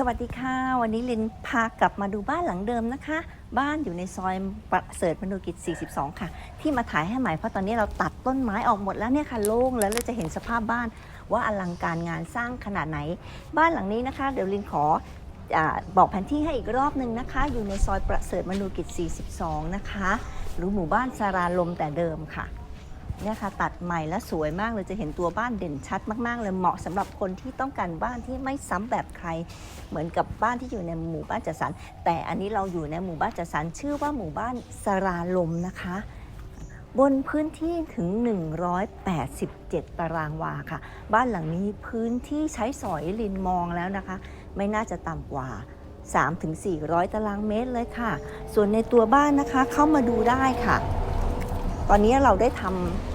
สวัสดีค่ะ วันนี้ลินพากลับมาดูบ้านหลังเดิมนะคะ บ้านอยู่ในซอยประเสริฐมนุกิจ 42 ค่ะ ที่มาถ่ายให้ใหม่เพราะตอนนี้เราตัดต้นไม้ออกหมดแล้วเนี่ยค่ะโล่งแล้วเราจะเห็นสภาพบ้านว่าอลังการงานสร้างขนาดไหน บ้านหลังนี้นะคะ เดี๋ยวลินขออบอกแผนที่ให้อีกรอบหนึ่งนะคะ อยู่ในซอยประเสริฐมนุกิจ 42 นะคะ หรือหมู่บ้านสาราลมแต่เดิมค่ะ เนี่ยค่ะตัดใหม่และสวยมากเลยจะเห็นตัวบ้านเด่นชัดมากๆเลยเหมาะสำหรับคนที่ต้องการบ้านที่ไม่ซ้ำแบบใคร เหมือนกับบ้านที่อยู่ในหมู่บ้านจัดสรรแต่อันนี้เราอยู่ในหมู่บ้านจัดสรรชื่อว่าหมู่บ้านสราลมนะคะ บนพื้นที่ถึง 187 ตารางวาค่ะ บ้านหลังนี้พื้นที่ใช้สอยลินมองแล้วนะคะ ไม่น่าจะต่ำกว่า3-400 ตารางเมตรเลยค่ะ ส่วนในตัวบ้านนะคะเข้ามาดูได้ค่ะ ตอนนี้เราได้ท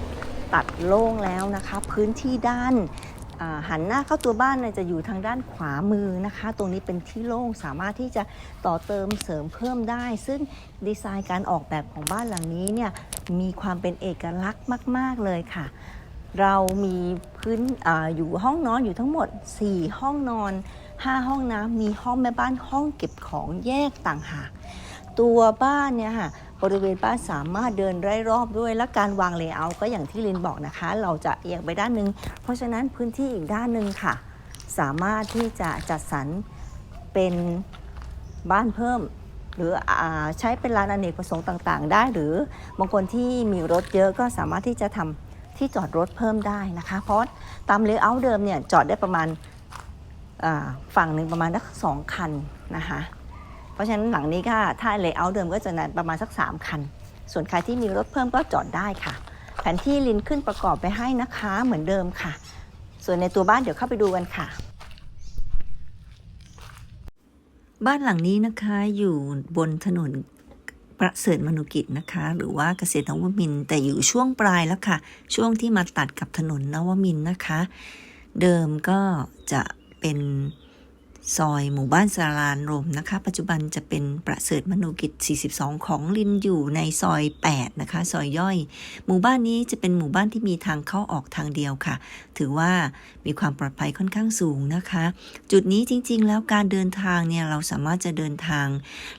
ำตัดโล่งแล้วนะคะ พื้นที่ด้านหันหน้าเข้าตัวบ้านจะอยู่ทางด้านขวามือนะคะ ตรงนี้เป็นที่โล่งสามารถที่จะต่อเติมเสริมเพิ่มได้ ซึ่งดีไซน์การออกแบบของบ้านหลังนี้เนี่ยมีความเป็นเอกลักษณ์มาก ๆ เลยค่ะ เรามีพื้นออยู่ห้องนอนอยู่ทั้งหมด 4 ห้องนอน 5 ห้องน้ำมีห้องแม่บ้านห้องเก็บของแยกต่างหาก ตัวบ้านเนี่ยค่ะบริเวณบ้านสามารถเดินไร่รอบด้วย และการวางเลเยอร์ก็อย่างที่ลินบอกนะคะ เราจะเอียงไปด้านหนึ่งเพราะฉะนั้นพื้นที่อีกด้านหนึ่งค่ะ สามารถที่จะจัดสรรเป็นบ้านเพิ่ม หรืออใช้เป็นลานอเนกประสงค์ต่างๆ ได้ หรือบางคนที่มีรถเยอะก็สามารถที่จะทำที่จอดรถเพิ่มได้นะคะ เพราะตามเลเยอร์เดิมเนี่ยจอดได้ประมาณฝั่งหนึ่งประมาณสักสองคันนะคะ เพราะฉะนั้นหลังนี้ก็ถ้าเลเยอร์เดิมก็จะนานประมาณสัก 3 คัน ส่วนใครที่มีรถเพิ่มก็จอดได้ค่ะ แผนที่ลินขึ้นประกอบไปให้นะคะเหมือนเดิมค่ะ ส่วนในตัวบ้านเดี๋ยวเข้าไปดูกันค่ะ บ้านหลังนี้นะคะอยู่บนถนนประเสริฐมนุกิจนะคะ หรือว่าเกษตรนวมินแต่อยู่ช่วงปลายแล้วค่ะ ช่วงที่มาตัดกับถนนนวมินนะคะ เดิมก็จะเป็น ซอยหมู่บ้านสารานรมนะคะ ปัจจุบันจะเป็นประเสริฐมนุกิจ 42 ของลินอยู่ในซอย 8 นะคะ ซอยย่อย หมู่บ้านนี้จะเป็นหมู่บ้านที่มีทางเข้าออกทางเดียวค่ะ ถือว่ามีความปลอดภัยค่อนข้างสูงนะคะ จุดนี้จริงๆ แล้วการเดินทางเนี่ยเราสามารถจะเดินทาง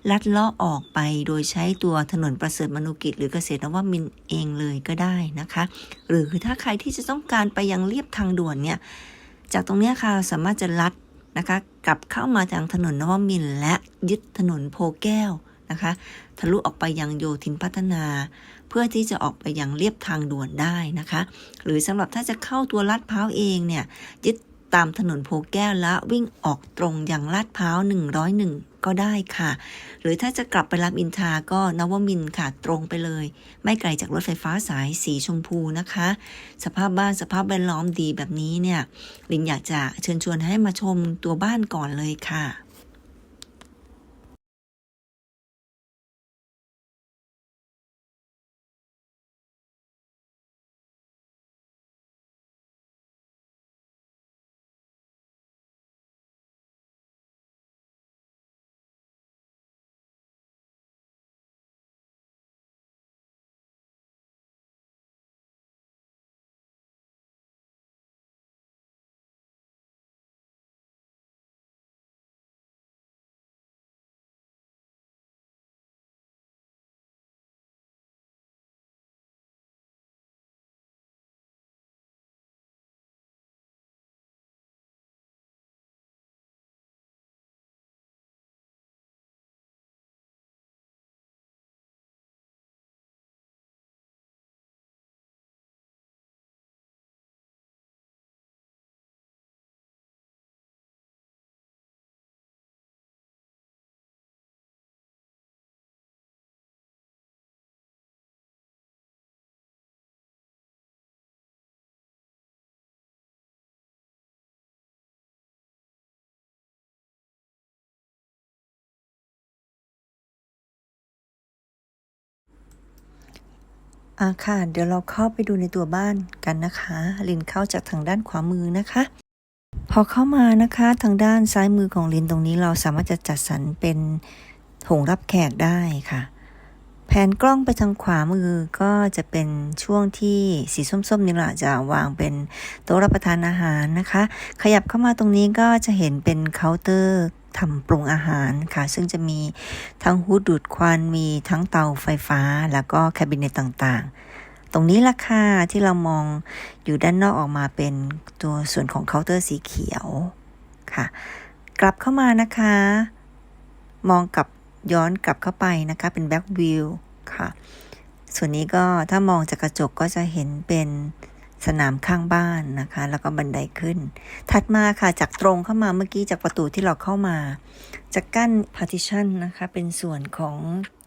ลัดเลาะออกไปโดยใช้ตัวถนนประเสริฐมนุกิจ หรือเกษตรนวมินเองเลยก็ได้นะคะ หรือถ้าใครที่จะต้องการไปยังเลียบทางด่วนเนี่ยจากตรงเนี้ยค่ะสามารถจะลัด นะคะกลับเข้ามาทางถนนนวมินและยึดถนนโพแก้วนะคะ ทะลุออกไปยังโยธินพัฒนา เพื่อที่จะออกไปยังเรียบทางด่วนได้นะคะ หรือสำหรับถ้าจะเข้าตัวลาดพร้าวเองเนี่ยยึด ตามถนนโพแก้วและวิ่งออกตรงอย่างลาดพร้าว 101 ก็ได้ค่ะ หรือถ้าจะกลับไปรับอินทาก็นวมินค่ะตรงไปเลย ไม่ไกลจากรถไฟฟ้าสายสีชมพูนะคะ สภาพบ้านสภาพแวดล้อมดีแบบนี้เนี่ยลินอยากจะเชิญชวนให้มาชมตัวบ้านก่อนเลยค่ะ อ่าค่ะ เดี๋ยวเราเข้าไปดูในตัวบ้านกันนะคะลินเข้าจากทางด้านขวามือนะคะ พอเข้ามานะคะทางด้านซ้ายมือของลินตรงนี้เราสามารถจะจัดสรรเป็นถงรับแขกได้ค่ะ แผนกล้องไปทางขวามือก็จะเป็นช่วงที่สีส้มๆนี่แหละจะวางเป็นโต๊ะรับประทานอาหารนะคะ ขยับเข้ามาตรงนี้ก็จะเห็นเป็นเคาน์เตอร์ ทำปรุงอาหารค่ะ ซึ่งจะมีทั้งฮูดดูดควันมีทั้งเตาไฟฟ้า แล้วก็แคบิเนตต่างๆ ตรงนี้ราคาที่เรามองอยู่ด้านนอกออกมาเป็นตัวส่วนของเคาน์เตอร์สีเขียวค่ะ กลับเข้ามานะคะ มองกลับย้อนกลับเข้าไปนะคะ เป็นแบ็กวิวค่ะ ส่วนนี้ก็ถ้ามองจากกระจกก็จะเห็นเป็น สนามข้างบ้านนะคะ แล้วก็บันไดขึ้น ถัดมาค่ะจากตรงเข้ามาเมื่อกี้จากประตูที่เราเข้ามา จะกั้น partition นะคะ เป็นส่วนของ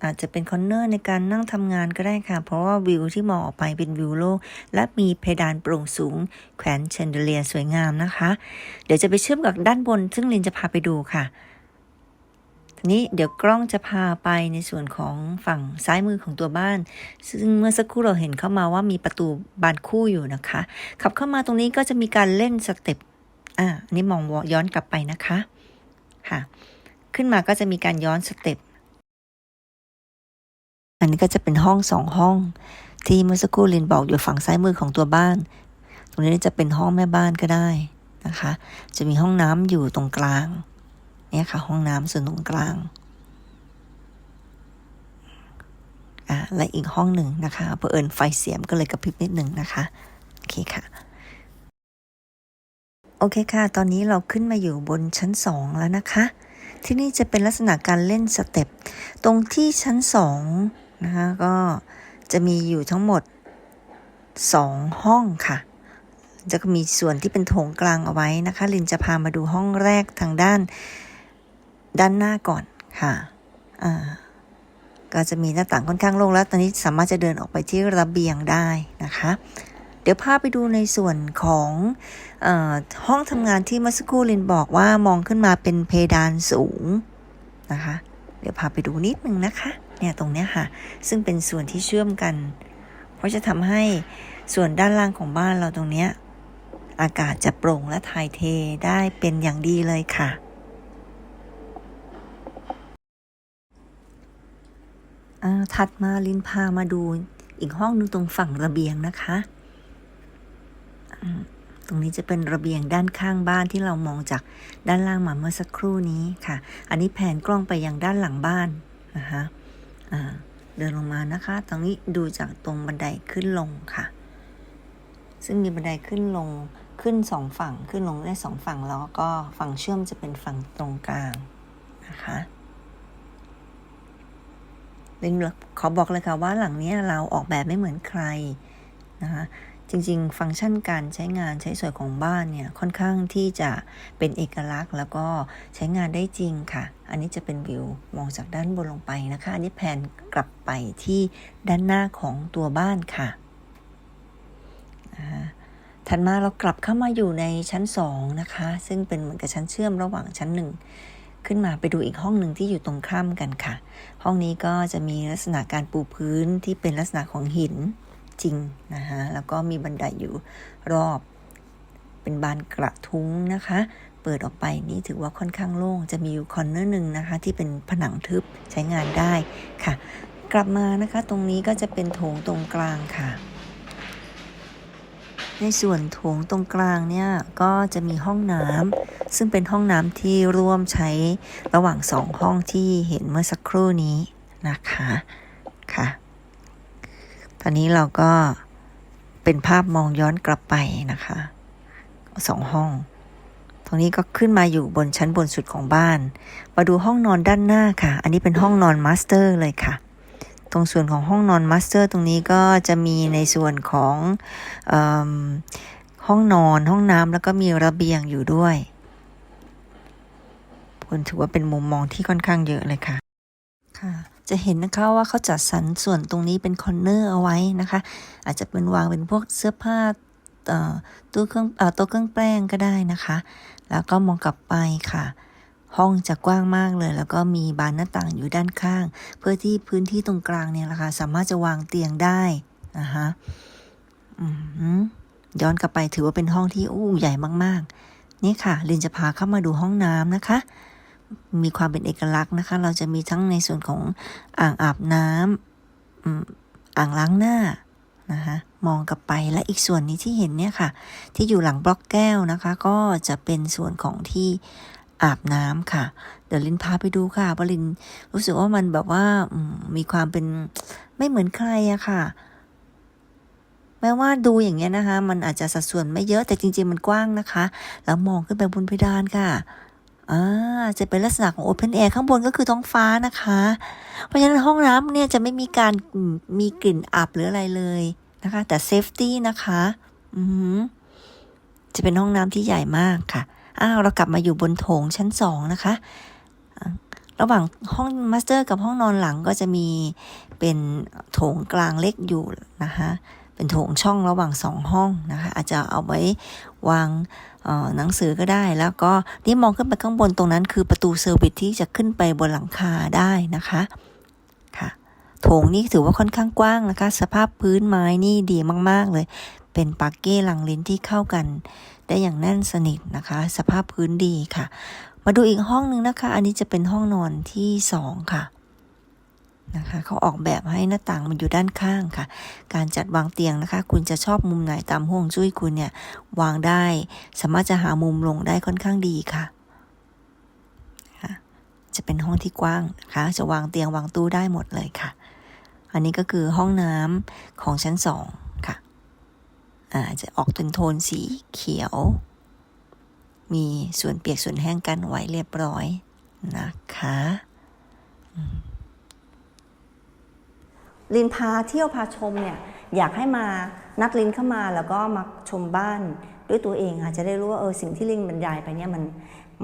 อาจจะเป็นคอนเนอร์ในการนั่งทำงานก็ได้ค่ะ เพราะว่าวิวที่มองออกไปเป็นวิวโลก และมีเพดานโปร่งสูง แขวนเชนเดเลียสวยงามนะคะ เดี๋ยวจะไปเชื่อมกับด้านบน ซึ่งลินจะพาไปดูค่ะ ทีนี้เดี๋ยวกล้องจะพาไปในส่วนของฝั่งซ้ายมือของตัวบ้าน ซึ่งเมื่อสักครู่เราเห็นเข้ามาว่ามีประตูบานคู่อยู่นะคะ ขับเข้ามาตรงนี้ก็จะมีการเล่นสเต็ปอ่าอันนี้มองย้อนกลับไปนะคะค่ะ ขึ้นมาก็จะมีการย้อนสเต็ปอันนี้ก็จะเป็นห้องสองห้อง ที่เมื่อสักครู่ลินบอกอยู่ฝั่งซ้ายมือของตัวบ้าน ตรงนี้จะเป็นห้องแม่บ้านก็ได้นะคะ จะมีห้องน้ำอยู่ตรงกลาง เนี่ยค่ะ ห้องน้ำส่วนตรงกลางอ่าและอีกห้องหนึ่งนะคะเผอิญไฟเสียมก็เลยกระพริบนิดหนึ่งนะคะโอเคค่ะโอเคค่ะ ตอนนี้เราขึ้นมาอยู่บนชั้นสองแล้วนะคะ ที่นี่จะเป็นลักษณะการเล่นสเต็ป ตรงที่ชั้นสองนะคะก็จะมีอยู่ทั้งหมดสองห้องค่ะ จะมีส่วนที่เป็นโถงกลางเอาไว้นะคะ ลินจะพามาดูห้องแรกทางด้าน ด้านหน้าก่อนค่ะอ่าก็จะมีหน้าต่างค่อนข้างโล่งแล้ว ตอนนี้สามารถจะเดินออกไปที่ระเบียงได้นะคะ เดี๋ยวพาไปดูในส่วนของออห้องทำงานที่เมื่อสักครู่ลินบอกว่ามองขึ้นมาเป็นเพดานสูงนะคะ เดี๋ยวพาไปดูนิดนึงนะคะ เนี่ยตรงเนี้ยค่ะ ซึ่งเป็นส่วนที่เชื่อมกัน เพราะจะทำให้ส่วนด้านล่างของบ้านเราตรงเนี้ยอากาศจะโปร่งและถ่ายเทได้เป็นอย่างดีเลยค่ะ อ่า ถัดมาลินพามาดูอีกห้องหนึงตรงฝั่งระเบียงนะคะ ตรงนี้จะเป็นระเบียงด้านข้างบ้านที่เรามองจากด้านล่างมาเมื่อสักครู่นี้ค่ะ อันนี้แผนกล้องไปยังด้านหลังบ้านนะคะเดินลงมานะคะ ตรงนี้ดูจากตรงบันไดขึ้นลงค่ะ ซึ่งมีบันไดขึ้นลงขึ้นสองฝั่งขึ้นลงได้สองฝั่งแล้วก็ฝั่งเชื่อมจะเป็นฝั่งตรงกลางนะคะ เลินขอบอกเลยค่ะว่าหลังนี้เราออกแบบไม่เหมือนใครนะคะจริง ๆ ฟังก์ชันการใช้งานใช้สอยของบ้านเนี่ยค่อนข้างที่จะเป็นเอกลักษณ์ แล้วก็ใช้งานได้จริงค่ะ อันนี้จะเป็นวิวมองจากด้านบนลงไปนะคะ อันนี้แผนกลับไปที่ด้านหน้าของตัวบ้านค่ะนะคะถัดมาเรากลับเข้ามาอยู่ในชั้นสองนะคะ ซึ่งเป็นเหมือนกับชั้นเชื่อมระหว่างชั้นหนึ่ง ขึ้นมาไปดูอีกห้องหนึ่งที่อยู่ตรงข้ามกันค่ะ ห้องนี้ก็จะมีลักษณะการปูพื้นที่เป็นลักษณะของหินจริงนะคะแล้วก็มีบันไดอยู่รอบเป็นบานกระทุ้งนะคะ เปิดออกไปนี่ถือว่าค่อนข้างโล่ง จะมีอยู่คอนเนอร์หนึ่งนะคะ ที่เป็นผนังทึบใช้งานได้ค่ะ กลับมานะคะ ตรงนี้ก็จะเป็นโถงตรงกลางค่ะ ในส่วนโถงตรงกลางเนี่ยก็จะมีห้องน้ำซึ่งเป็นห้องน้ำที่ร่วมใช้ระหว่างสองห้องที่เห็นเมื่อสักครู่นี้นะคะค่ะตอนนี้เราก็เป็นภาพมองย้อนกลับไปนะคะสองห้อง ตรงนี้ก็ขึ้นมาอยู่บนชั้นบนสุดของบ้าน มาดูห้องนอนด้านหน้าค่ะ อันนี้เป็นห้องนอนมาสเตอร์เลยค่ะ รงส่วนของห้องนอนมาสเตอร์ตรงนี้ก็จะมีในส่วนของอห้องนอนห้องน้ำแล้วก็มีระเบียงอยู่ด้วยคุณถือว่าเป็นมุมมองที่ค่อนข้างเยอะเลยค่ะค่ะ จะเห็นนะคะว่าเขาจัดสรรส่วนตรงนี้เป็นคอนเนอร์เอาไว้นะคะ อาจจะเป็นวางเป็นพวกเสื้อผ้าตู้เครื่องอต๊ะเครื่องแป้งก็ได้นะคะ แล้วก็มองกลับไปค่ะ ห้องจะกว้างมากเลย แล้วก็มีบานหน้าต่างอยู่ด้านข้าง เพื่อที่พื้นที่ตรงกลางเนี่ยนะคะสามารถจะวางเตียงได้นะคะย้อนกลับไปถือว่าเป็นห้องที่อู้ใหญ่มากๆ นี่ค่ะลินจะพาเข้ามาดูห้องน้ำนะคะ มีความเป็นเอกลักษณ์นะคะ เราจะมีทั้งในส่วนของอ่างอาบน้ำอ่างล้างหน้านะคะมองกลับไปและอีกส่วนนี้ที่เห็นเนี่ยค่ะ ที่อยู่หลังบล็อกแก้วนะคะ ก็จะเป็นส่วนของที่ อาบน้ำค่ะ เดี๋ยวลินพาไปดูค่ะเพราะลินรู้สึกว่ามันแบบว่ามีความเป็นไม่เหมือนใครอะค่ะ แม้ว่าดูอย่างเงี้ยนะคะ มันอาจจะสัดส่วนไม่เยอะแต่จริง ๆ มันกว้างนะคะ แล้วมองขึ้นไปบนเพดานค่ะอ่าจะเป็นลักษณะของ Open Air ข้างบนก็คือท้องฟ้านะคะ เพราะฉะนั้นห้องน้ำเนี่ยจะไม่มีการมีกลิ่นอับหรืออะไรเลยนะคะ แต่เซฟตี้นะคะ อือจะเป็นห้องน้ำที่ใหญ่มากค่ะ อ้าวเรากลับมาอยู่บนโถงชั้นสองนะคะ ระหว่างห้องมาสเตอร์กับห้องนอนหลังก็จะมีเป็นโถงกลางเล็กอยู่นะคะเป็นโถงช่องระหว่างสองห้องนะคะอาจจะเอาไว้วางหนังสือก็ได้ แล้วก็นี่มองขึ้นไปข้างบนตรงนั้น คือประตูเซอร์วิสที่จะขึ้นไปบนหลังคาได้นะคะค่ะโถงนี่ถือว่าค่อนข้างกว้างนะคะ สภาพพื้นไม้นี่ดีมาก ๆ เลย เป็นปากเก้หลังลิ้นที่เข้ากัน ได้อย่างแน่นสนิทนะคะ สภาพพื้นดีค่ะ มาดูอีกห้องหนึ่งนะคะ อันนี้จะเป็นห้องนอนที่สองค่ะนะคะเขาออกแบบให้หน้าต่างมันอยู่ด้านข้างค่ะ การจัดวางเตียงนะคะ คุณจะชอบมุมไหนตามห่วงจุ้ยคุณเนี่ยวางได้ สามารถจะหามุมลงได้ค่อนข้างดีค่ะ จะเป็นห้องที่กว้างนะคะ จะวางเตียงวางตู้ได้หมดเลยค่ะ อันนี้ก็คือห้องน้ำของชั้นสอง อาจจะออกเป็นโทนสีเขียว มีส่วนเปียกส่วนแห้งกันไว้เรียบร้อยนะคะลินพาเที่ยวพาชมเนี่ยอยากให้มานัดลินเข้ามาแล้วก็มาชมบ้าน ด้วยตัวเองค่ะจะได้รู้ว่าเออสิ่งที่ลินบรรยายไปเนี่ยมัน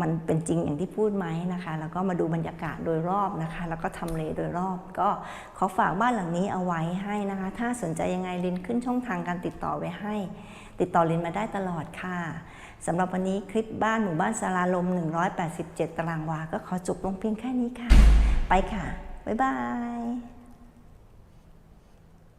มันเป็นจริงอย่างที่พูดไหมนะคะ แล้วก็มาดูบรรยากาศโดยรอบนะคะ แล้วก็ทำเลโดยรอบ ก็ขอฝากบ้านหลังนี้เอาไว้ให้นะคะ ถ้าสนใจยังไงลินขึ้นช่องทางการติดต่อไว้ให้ ติดต่อลินมาได้ตลอดค่ะสำหรับวันนี้คลิปบ้านหมู่บ้านสาราลม 187 ตารางวา ก็ขอจบลงเพียงแค่นี้ค่ะ ไปค่ะ บ๊ายบาย